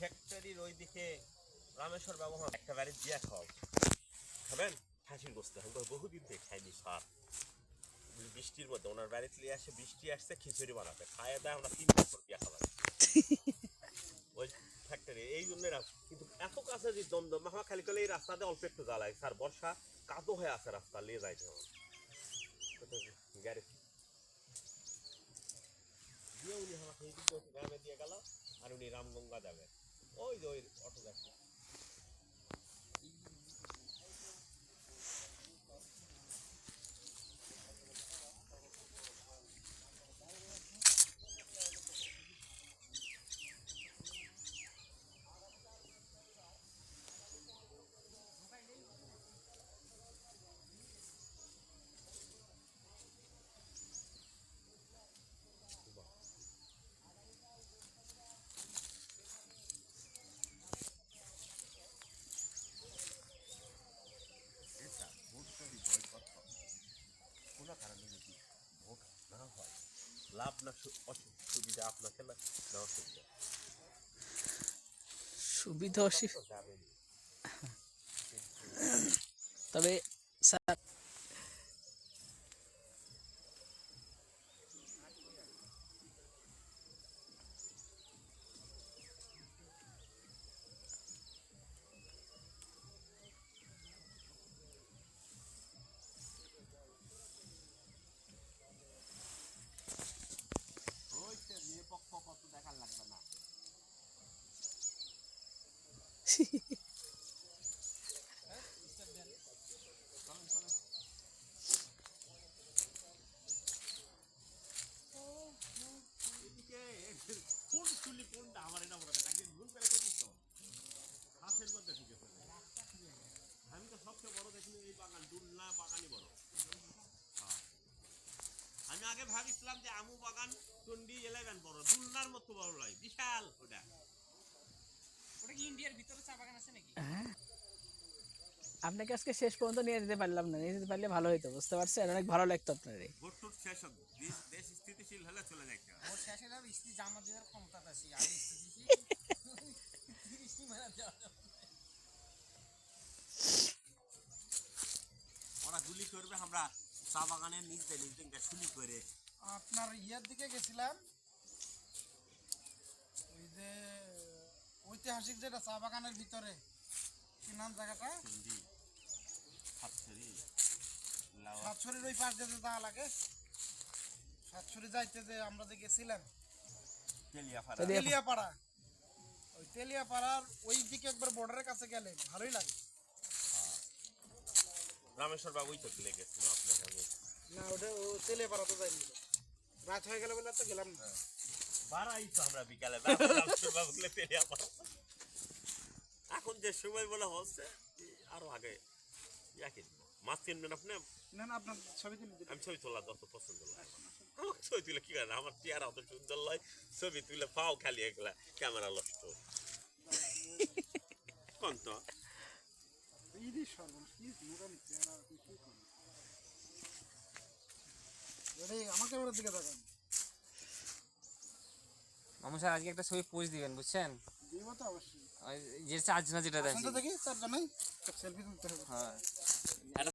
ফ্যাক্টরির ওইদিকে রামেশ্বর ব্যবহার একটা বাড়ি দিয়া খাও। খাবেন? খাসির গোস্ত। আমি বহুদিন থেকে খাইনি সার বৃষ্টির মধ্যে, ওনার বাড়িতে নিয়ে আসে, বৃষ্টি আসছে, খিচুড়ি বানাতে। খাইয়ে দেয়, আমরা তিন বছর বিয়া খাবার। ওই ফ্যাক্টরি এই জন্য কিন্তু এত কাছে যে দ্বন্দ্ব মামা খালি করলে এই রাস্তাতে অল্প একটু জ্বালায়। স্যার, বর্ষা কাদো হয়ে আছে রাস্তা নিয়ে যাইতে আমার গাড়ি। দিয়ে উনি আমাকে গ্রামে দিয়ে গেল, আর উনি রামগঙ্গা যাবে। ওই যে ওই অটো যাচ্ছে লাভ না সুবিধা আপনাকে না অসুবিধা সুবিধা। অসুবিধা তবে স্যার আমি তো সবচেয়ে বড় এই বাগান দুলনা বাগানই বড়। আমি আগে ভাবিছিলাম যে আমু বাগান চন্ডি ইলেভেন বড়, দুলনার মতো বড় নয় বিশাল ওটা ওটা কি ইন্ডিয়ার ভিতরে চা বাগান আছে নাকি হ্যাঁ আপনাকে আজকে শেষ পর্যন্ত নিয়ে যেতে পারলাম না। নিয়ে যেতে পারলে ভালো হতো বুঝতে পারছেন? অনেক ভালো লাগতো আপনার। ভোট টুট শেষ হোক। দেশ দেশ স্থিতিশীল হলে চলে যাইতে হবে। ওর শেষে যাবে স্ত্রী জামা দেওয়ার ক্ষমতা আছে আর স্ত্রী স্ত্রী মারা যাওয়া যাবে না। ওরা গুলি করবে আমরা চা বাগানের নিচ দিয়ে নিচ দিয়ে শুলি করে। আপনার ইয়ের দিকে গেছিলাম ওই যে ঐতিহাসিক যেটা চা বাগানের ভিতরে কি নাম জায়গাটা? সাতছড়ির ওই পাশ দিয়ে যে যাওয়া লাগে সাতছড়ি যাইতে যে আমরা যে গেছিলাম তেলিয়াপাড়া। ওই তেলিয়াপাড়ার ওই দিকে একবার বর্ডারের কাছে গেলে ভালোই লাগে। রামেশ্বর বাবুই তো চলে গেছিল আপনার সঙ্গে। না ওটা ও তেলিয়াপাড়া তো যাইনি রাত হয়ে গেল বলে তো গেলাম না। বাড়াই তো আমরা বিকালে এখন যে সময় বলে হচ্ছে আরও আগে মাছ কিনবেন আপনি? না না আপনার ছবি তুলে আমি ছবি তোলা যত পছন্দ লাগে। আমাকে ছবি তুলে কি করে আমার চেহারা অত সুন্দর লয় ছবি তুলে পাও খালি এগুলা ক্যামেরা নষ্ট। কোন তো? এই সর্বনাশ কি নুরানি চেহারা কি করবি এরে আমার দিকে তাকান। মামু স্যার আজকে একটা ছবি পোজ দিবেন বুঝছেন? দিব তো অবশ্যই। ওই যে চার্জ না যেটা দেয় আসেন তো দেখি চারজনেই সেলফি তুলতে হবে। হ্যাঁ। একটা